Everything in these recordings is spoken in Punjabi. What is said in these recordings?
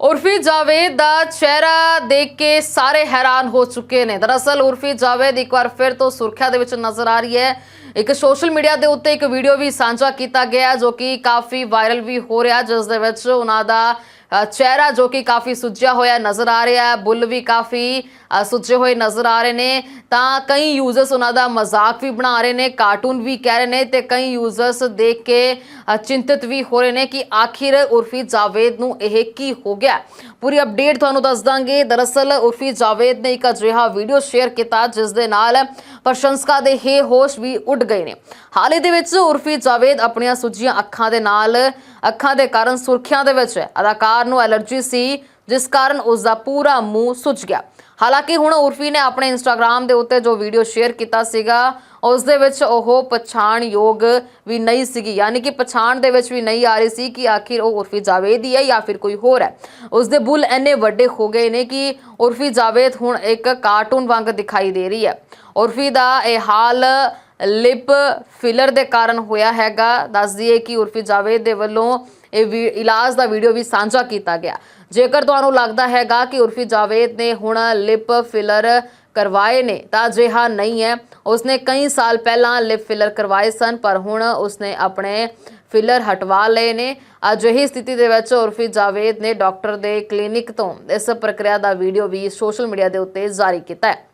ਉਰਫੀ ਜਾਵੇਦ ਦਾ ਚਿਹਰਾ ਦੇਖ ਕੇ ਸਾਰੇ ਹੈਰਾਨ ਹੋ ਚੁੱਕੇ ਨੇ। ਦਰਅਸਲ ਉਰਫੀ ਜਾਵੇਦ ਇੱਕ ਵਾਰ ਫਿਰ ਤੋਂ ਸੁਰਖੀਆਂ ਦੇ ਵਿੱਚ ਨਜ਼ਰ ਆ ਰਹੀ ਹੈ। ਇੱਕ ਸੋਸ਼ਲ ਮੀਡੀਆ ਦੇ ਉੱਤੇ ਇੱਕ ਵੀਡੀਓ ਵੀ ਸਾਂਝਾ ਕੀਤਾ ਗਿਆ ਜੋ ਕਿ ਕਾਫੀ ਵਾਇਰਲ ਵੀ ਹੋ ਰਿਹਾ ਜਿਸ ਦੇ ਵਿੱਚ ਉਹਨਾਂ ਦਾ ਚਿਹਰਾ ਜੋ ਕਿ ਕਾਫੀ ਸੁੱਜਿਆ ਹੋਇਆ ਨਜ਼ਰ ਆ ਰਿਹਾ ਹੈ ਬੁੱਲ ਵੀ ਕਾਫੀ ਸੁੱਜੇ ਹੋਏ ਨਜ਼ਰ ਆ ਰਹੇ ਨੇ। ਤਾਂ ਕਈ ਯੂਜ਼ਰਸ ਉਹਨਾਂ ਦਾ ਮਜ਼ਾਕ ਵੀ ਬਣਾ ਰਹੇ ਨੇ ਕਾਰਟੂਨ ਵੀ ਕਹਿ ਰਹੇ ਨੇ ਤੇ ਕਈ ਯੂਜ਼ਰਸ ਦੇਖ ਕੇ ਅ, ਚਿੰਤਤ ਵੀ ਹੋ ਰਹੇ ਨੇ ਕਿ ਆਖਿਰ ਉਰਫੀ ਜਾਵੇਦ ਨੂੰ ਇਹ ਕੀ ਹੋ ਗਿਆ ਪੂਰੀ ਅਪਡੇਟ ਤੁਹਾਨੂੰ ਦੱਸ ਦਾਂਗੇ। ਦਰਅਸਲ ਉਰਫੀ ਜਾਵੇਦ ਨੇ ਇੱਕ ਅਜਿਹਾ ਵੀਡੀਓ ਸ਼ੇਅਰ ਕੀਤਾ ਜਿਸ ਦੇ ਨਾਲ ਪ੍ਰਸ਼ੰਸਕਾਂ ਦੇ ਹੇ ਹੋਸ਼ ਵੀ ਉੱਡ ਗਏ ਨੇ। ਹਾਲ ਹੀ ਦੇ ਵਿੱਚ ਉਰਫੀ ਜਾਵੇਦ ਆਪਣੀਆਂ ਸੁੱਜੀਆਂ ਅੱਖਾਂ ਦੇ ਨਾਲ, ਅੱਖਾਂ ਦੇ ਕਾਰਨ ਸੁਰਖੀਆਂ ਦੇ ਵਿੱਚ ਹੈ। ਅਦਾਕਾਰ ਨੂੰ ਐਲਰਜੀ ਸੀ, ਜਿਸ ਕਾਰਨ ਉਸ ਦਾ ਪੂਰਾ ਮੂੰਹ ਸੁੱਜ ਗਿਆ। ਹਾਲਾਂਕਿ ਹੁਣ ਉਰਫੀ ਨੇ ਆਪਣੇ ਇੰਸਟਾਗ੍ਰam ਦੇ ਉੱਤੇ ਜੋ ਵੀਡੀਓ ਸ਼ੇਅਰ ਕੀਤਾ ਸੀਗਾ, ਉਸ ਦੇ ਵਿੱਚ ਉਹ ਪਛਾਣਯੋਗ ਵੀ ਨਹੀਂ ਸੀਗੀ। ਯਾਨੀ ਕਿ ਪਛਾਣ ਦੇ ਵਿੱਚ ਵੀ ਨਹੀਂ ਆ ਰਹੀ ਸੀ ਕਿ ਆਖਿਰ ਉਹ ਉਰਫੀ ਜਾਵੇਦ ਹੀ ਹੈ ਜਾਂ ਫਿਰ ਕੋਈ ਹੋਰ ਹੈ। ਉਸ ਦੇ ਬੁੱਲ ਇੰਨੇ ਵੱਡੇ ਹੋ ਗਏ ਨੇ ਕਿ ਉਰਫੀ ਜਾਵੇਦ ਹੁਣ ਇੱਕ ਕਾਰਟੂਨ ਵਾਂਗ ਦਿਖਾਈ ਦੇ ਰਹੀ ਹੈ। ਉਰਫੀ ਦਾ ਇਹ ਹਾਲ ਲਿਪ ਫਿਲਰ ਦੇ ਕਾਰਨ ਹੋਇਆ ਹੈਗਾ। ਦੱਸ ਦਈਏ ਕਿ ਉਰਫੀ ਜਾਵੇਦ ਦੇ ਵੱਲੋਂ ਇਹ ਵੀ ਇਲਾਜ ਦਾ ਵੀਡੀਓ ਵੀ ਸਾਂਝਾ ਕੀਤਾ ਗਿਆ। ਜੇਕਰ ਤੁਹਾਨੂੰ ਲੱਗਦਾ ਹੈਗਾ ਕਿ ਉਰਫੀ ਜਾਵੇਦ ਨੇ ਹੁਣ ਲਿਪ ਫਿਲਰ ਕਰਵਾਏ ਨੇ, ਤਾਂ ਅਜਿਹਾ ਨਹੀਂ ਹੈ। ਉਸਨੇ ਕਈ ਸਾਲ ਪਹਿਲਾਂ ਲਿਪ ਫਿਲਰ ਕਰਵਾਏ ਸਨ, ਪਰ ਹੁਣ ਉਸਨੇ ਆਪਣੇ ਫਿਲਰ ਹਟਵਾ ਲਏ ਨੇ। ਅਜਿਹੀ ਸਥਿਤੀ ਦੇ ਵਿੱਚ ਉਰਫੀ ਜਾਵੇਦ ਨੇ ਡਾਕਟਰ ਦੇ ਕਲੀਨਿਕ ਤੋਂ ਇਸ ਪ੍ਰਕਿਰਿਆ ਦਾ ਵੀਡੀਓ ਵੀ ਸੋਸ਼ਲ ਮੀਡੀਆ ਦੇ ਉੱਤੇ ਜਾਰੀ ਕੀਤਾ ਹੈ।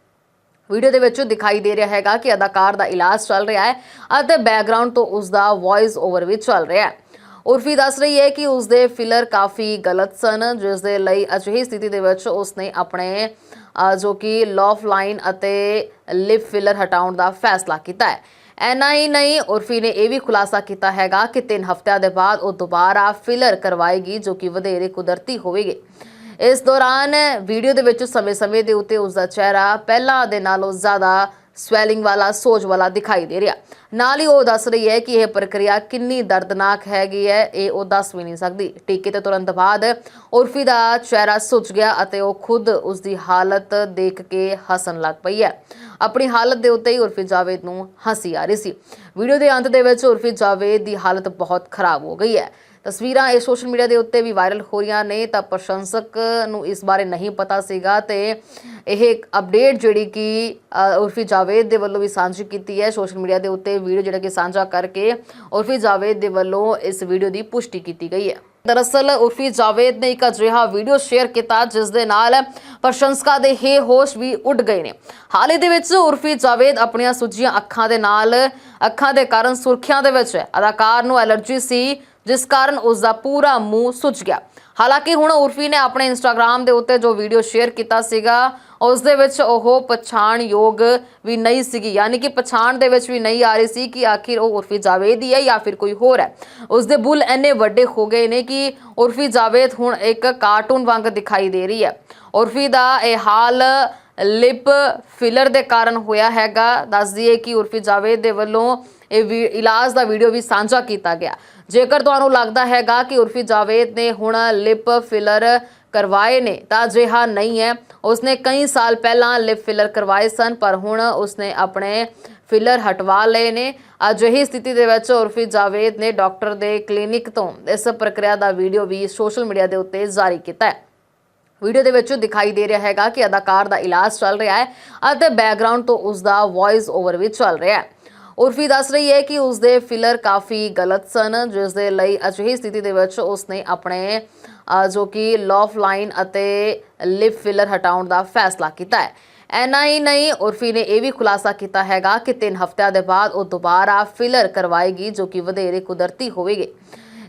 ਵੀਡੀਓ ਦੇ ਵਿੱਚ ਦਿਖਾਈ ਦੇ ਰਿਹਾ ਹੈਗਾ ਕਿ ਅਦਾਕਾਰ ਦਾ ਇਲਾਜ ਚੱਲ ਰਿਹਾ ਹੈ ਅਤੇ ਬੈਕਗ੍ਰਾਉਂਡ ਤੋਂ ਉਸ ਦਾ ਵੌਇਸ ਓਵਰ ਵੀ ਚੱਲ ਰਿਹਾ ਹੈ। ਉਰਫੀ ਦੱਸ ਰਹੀ ਹੈ ਕਿ ਉਸ ਦੇ ਫਿਲਰ ਕਾਫੀ ਗਲਤ ਸਨ ਜਿਸ ਦੇ ਲਈ ਅਜਿਹੀ ਸਥਿਤੀ ਦੇ ਵਿੱਚ ਉਸਨੇ ਆਪਣੇ ਜੋ ਕਿ ਲੌਫ ਲਾਈਨ ਅਤੇ ਲਿਪ ਫਿਲਰ ਹਟਾਉਣ ਦਾ ਫੈਸਲਾ ਕੀਤਾ ਹੈ। ਐਨਾ ਹੀ ਨਹੀਂ, ਉਰਫੀ ਨੇ ਇਹ ਵੀ ਖੁਲਾਸਾ ਕੀਤਾ ਹੈਗਾ ਕਿ 3 ਹਫ਼ਤਿਆਂ ਦੇ ਬਾਅਦ ਉਹ ਦੁਬਾਰਾ ਫਿਲਰ ਕਰਵਾਏਗੀ, ਜੋ ਕਿ ਵਧੇਰੇ ਕੁਦਰਤੀ ਹੋਵੇਗੀ। ਇਸ ਦੌਰਾਨ ਵੀਡੀਓ ਦੇ ਵਿੱਚ ਸਮੇਂ-ਸਮੇਂ ਦੇ ਉੱਤੇ ਉਸ ਦਾ ਚਿਹਰਾ ਪਹਿਲਾਂ ਦੇ ਨਾਲੋਂ ਜ਼ਿਆਦਾ ਸਵੈਲਿੰਗ ਵਾਲਾ, ਸੋਜ ਵਾਲਾ ਦਿਖਾਈ ਦੇ ਰਿਹਾ। ਨਾਲ ਹੀ ਉਹ ਦੱਸ ਰਹੀ ਹੈ ਕਿ ਇਹ ਪ੍ਰਕਿਰਿਆ ਕਿੰਨੀ ਦਰਦਨਾਕ ਹੈਗੀ ਹੈ, ਇਹ ਉਹ ਦੱਸ ਵੀ ਨਹੀਂ ਸਕਦੀ। ਟੀਕੇ ਤੋਂ ਤੁਰੰਤ ਬਾਅਦ ਉਰਫੀ ਦਾ ਚਿਹਰਾ ਸੁੱਜ ਗਿਆ ਅਤੇ ਉਹ ਖੁਦ ਉਸ ਦੀ ਹਾਲਤ ਦੇਖ ਕੇ ਹੱਸਣ ਲੱਗ ਪਈ ਹੈ। ਆਪਣੀ ਹਾਲਤ ਦੇ ਉੱਤੇ ਹੀ ਉਰਫੀ ਜਾਵੇਦ ਨੂੰ ਹਸੀ ਆ ਰਹੀ ਸੀ। ਵੀਡੀਓ ਦੇ ਅੰਤ ਦੇ ਵਿੱਚ ਉਰਫੀ ਜਾਵੇਦ ਦੀ ਹਾਲਤ ਬਹੁਤ ਖਰਾਬ ਹੋ ਗਈ ਹੈ। ਤਸਵੀਰਾਂ ਇਹ ਸੋਸ਼ਲ ਮੀਡੀਆ ਦੇ ਉੱਤੇ ਵੀ ਵਾਇਰਲ ਹੋ ਰਹੀਆਂ ਨੇ, ਤਾਂ ਪ੍ਰਸ਼ੰਸਕ ਨੂੰ ਇਸ ਬਾਰੇ ਨਹੀਂ ਪਤਾ ਸੀਗਾ ਤੇ ਇਹ ਅਪਡੇਟ ਜਿਹੜੀ ਕਿ ਉਰਫੀ ਜਾਵੇਦ ਦੇ ਵੱਲੋਂ ਵੀ ਸਾਂਝੀ ਕੀਤੀ ਹੈ। ਸੋਸ਼ਲ ਮੀਡੀਆ ਦੇ ਉੱਤੇ ਵੀਡੀਓ ਜਿਹੜਾ ਕਿ ਸਾਂਝਾ ਕਰਕੇ ਉਰਫੀ ਜਾਵੇਦ ਦੇ ਵੱਲੋਂ ਇਸ ਵੀਡੀਓ ਦੀ ਪੁਸ਼ਟੀ ਕੀਤੀ ਗਈ ਹੈ। ਦਰਅਸਲ ਉਰਫੀ ਜਾਵੇਦ ਨੇ ਇੱਕ ਅਜਿਹਾ ਵੀਡੀਓ ਸ਼ੇਅਰ ਕੀਤਾ ਜਿਸ ਦੇ ਨਾਲ ਪ੍ਰਸ਼ੰਸਕਾਂ ਦੇ ਹੇ ਹੋਸ਼ ਵੀ ਉੱਡ ਗਏ ਨੇ। ਹਾਲ ਹੀ ਦੇ ਵਿੱਚ ਉਰਫੀ ਜਾਵੇਦ ਆਪਣੀਆਂ ਸੁੱਜੀਆਂ ਅੱਖਾਂ ਦੇ ਨਾਲ, ਅੱਖਾਂ ਦੇ ਕਾਰਨ ਸੁਰਖੀਆਂ ਦੇ ਵਿੱਚ ਹੈ। ਅਦਾਕਾਰ ਨੂੰ ਐਲਰਜੀ ਸੀ ਜਿਸ ਕਾਰਨ ਉਸ ਦਾ ਪੂਰਾ ਮੂੰਹ ਸੁੱਜ ਗਿਆ। ਹਾਲਾਂਕਿ ਹੁਣ ਉਰਫੀ ਨੇ ਆਪਣੇ ਇੰਸਟਾਗ੍ਰam ਦੇ ਉੱਤੇ ਜੋ ਵੀਡੀਓ ਸ਼ੇਅਰ ਕੀਤਾ ਸੀਗਾ, ਉਸ ਦੇ ਵਿੱਚ ਉਹ ਪਛਾਣਯੋਗ ਵੀ ਨਹੀਂ ਸੀਗੀ। ਯਾਨੀ ਕਿ ਪਛਾਣ ਦੇ ਵਿੱਚ ਵੀ ਨਹੀਂ ਆ ਰਹੀ ਸੀ ਕਿ ਆਖਿਰ ਉਹ ਉਰਫੀ ਜਾਵੇਦ ਹੀ ਹੈ ਜਾਂ ਫਿਰ ਕੋਈ ਹੋਰ ਹੈ। ਉਸ ਦੇ ਬੁੱਲ ਇੰਨੇ ਵੱਡੇ ਹੋ ਗਏ ਨੇ ਕਿ ਉਰਫੀ ਜਾਵੇਦ ਹੁਣ ਇੱਕ ਕਾਰਟੂਨ ਵਾਂਗ ਦਿਖਾਈ ਦੇ ਰਹੀ ਹੈ। ਉਰਫੀ ਦਾ ਇਹ ਹਾਲ ਲਿਪ ਫਿਲਰ ਦੇ ਕਾਰਨ ਹੋਇਆ ਹੈਗਾ। ਦੱਸ ਦਈਏ ਕਿ ਉਰਫੀ ਜਾਵੇਦ ਦੇ ਵੱਲੋਂ ਇਹ ਵੀ ਇਲਾਜ ਦਾ ਵੀਡੀਓ ਵੀ ਸਾਂਝਾ ਕੀਤਾ ਗਿਆ। ਜੇਕਰ ਤੁਹਾਨੂੰ ਲੱਗਦਾ ਹੈਗਾ ਕਿ ਉਰਫੀ ਜਾਵੇਦ ਨੇ ਹੁਣ ਲਿਪ ਫਿਲਰ ਕਰਵਾਏ ਨੇ, ਤਾਂ ਅਜਿਹਾ ਨਹੀਂ ਹੈ। ਉਸਨੇ ਕਈ ਸਾਲ ਪਹਿਲਾਂ ਲਿਪ ਫਿਲਰ ਕਰਵਾਏ ਸਨ, ਪਰ ਹੁਣ ਉਸਨੇ ਆਪਣੇ ਫਿਲਰ ਹਟਵਾ ਲਏ ਨੇ। ਅਜਿਹੀ ਸਥਿਤੀ ਦੇ ਵਿੱਚ ਉਰਫੀ ਜਾਵੇਦ ਨੇ ਡਾਕਟਰ ਦੇ ਕਲੀਨਿਕ ਤੋਂ ਇਸ ਪ੍ਰਕਿਰਿਆ ਦਾ ਵੀਡੀਓ ਵੀ ਸੋਸ਼ਲ ਮੀਡੀਆ ਦੇ ਉੱਤੇ ਜਾਰੀ ਕੀਤਾ ਹੈ। ਵੀਡੀਓ ਦੇ ਵਿੱਚ ਦਿਖਾਈ ਦੇ ਰਿਹਾ ਹੈਗਾ ਕਿ ਅਦਾਕਾਰ ਦਾ ਇਲਾਜ ਚੱਲ ਰਿਹਾ ਹੈ ਅਤੇ ਬੈਕਗ੍ਰਾਉਂਡ ਤੋਂ ਉਸ ਦਾ ਵੌਇਸ ਓਵਰ ਵੀ ਚੱਲ ਰਿਹਾ ਹੈ। ਉਰਫੀ ਦੱਸ ਰਹੀ ਹੈ ਕਿ ਉਸ ਦੇ ਫਿਲਰ ਕਾਫੀ ਗਲਤ ਸਨ ਜਿਸ ਦੇ ਲਈ ਅਜਿਹੀ ਸਥਿਤੀ ਦੇ ਵਿੱਚ ਉਸਨੇ ਆਪਣੇ ਜੋ ਕਿ ਲੌਫ ਲਾਈਨ ਅਤੇ ਲਿਪ ਫਿਲਰ ਹਟਾਉਣ ਦਾ ਫੈਸਲਾ ਕੀਤਾ ਹੈ। ਐਨਾ ਹੀ ਨਹੀਂ, ਉਰਫੀ ਨੇ ਇਹ ਵੀ ਖੁਲਾਸਾ ਕੀਤਾ ਹੈਗਾ ਕਿ 3 ਹਫ਼ਤਿਆਂ ਦੇ ਬਾਅਦ ਉਹ ਦੁਬਾਰਾ ਫਿਲਰ ਕਰਵਾਏਗੀ, ਜੋ ਕਿ ਵਧੇਰੇ ਕੁਦਰਤੀ ਹੋਵੇਗੀ।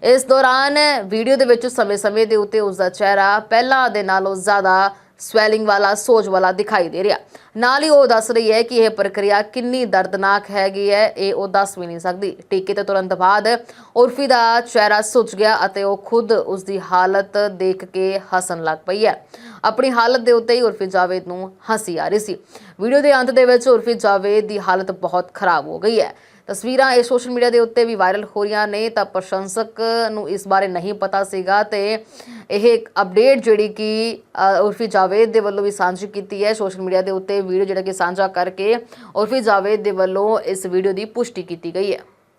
ਇਸ ਦੌਰਾਨ ਵੀਡੀਓ ਦੇ ਵਿੱਚ ਸਮੇਂ-ਸਮੇਂ ਦੇ ਉੱਤੇ ਉਸ ਦਾ ਚਿਹਰਾ ਪਹਿਲਾਂ ਦੇ ਨਾਲੋਂ ਜ਼ਿਆਦਾ ਸਵੈਲਿੰਗ ਵਾਲਾ, ਸੋਜ ਵਾਲਾ ਦਿਖਾਈ ਦੇ ਰਿਹਾ। ਨਾਲ ਹੀ ਉਹ ਦੱਸ ਰਹੀ ਹੈ ਕਿ ਇਹ ਪ੍ਰਕਿਰਿਆ ਕਿੰਨੀ ਦਰਦਨਾਕ ਹੈਗੀ ਹੈ, ਇਹ ਉਹ ਦੱਸ ਵੀ ਨਹੀਂ ਸਕਦੀ। ਟੀਕੇ ਤੋਂ ਤੁਰੰਤ ਬਾਅਦ ਉਰਫੀ ਦਾ ਚਿਹਰਾ ਸੁੱਜ ਗਿਆ ਅਤੇ ਉਹ ਖੁਦ ਉਸ ਦੀ ਹਾਲਤ ਦੇਖ ਕੇ ਹੱਸਣ ਲੱਗ ਪਈ ਹੈ। ਆਪਣੀ ਹਾਲਤ ਦੇ ਉੱਤੇ ਹੀ ਉਰਫੀ ਜਾਵੇਦ ਨੂੰ ਹੰਸੀ ਆ ਰਹੀ ਸੀ। ਵੀਡੀਓ ਦੇ ਅੰਤ ਦੇ ਵਿੱਚ ਉਰਫੀ ਜਾਵੇਦ ਦੀ ਹਾਲਤ ਬਹੁਤ ਖਰਾਬ ਹੋ ਗਈ ਹੈ। ਤਸਵੀਰਾਂ ਇਹ ਸੋਸ਼ਲ ਮੀਡੀਆ ਦੇ ਉੱਤੇ ਵੀ ਵਾਇਰਲ ਹੋ ਰਹੀਆਂ ਨੇ, ਤਾਂ ਪ੍ਰਸ਼ੰਸਕ ਨੂੰ ਇਸ ਬਾਰੇ ਨਹੀਂ ਪਤਾ ਸੀਗਾ ਤੇ ਇਹ ਇੱਕ ਅਪਡੇਟ ਜਿਹੜੀ ਕਿ ਉਰਫੀ ਜਾਵੇਦ ਦੇ ਵੱਲੋਂ ਵੀ ਸਾਂਝੀ ਕੀਤੀ ਹੈ। ਸੋਸ਼ਲ ਮੀਡੀਆ ਦੇ ਉੱਤੇ ਵੀਡੀਓ ਜਿਹੜਾ ਕਿ ਸਾਂਝਾ ਕਰਕੇ ਉਰਫੀ ਜਾਵੇਦ ਦੇ ਵੱਲੋਂ ਇਸ ਵੀਡੀਓ ਦੀ ਪੁਸ਼ਟੀ ਕੀਤੀ ਗਈ ਹੈ।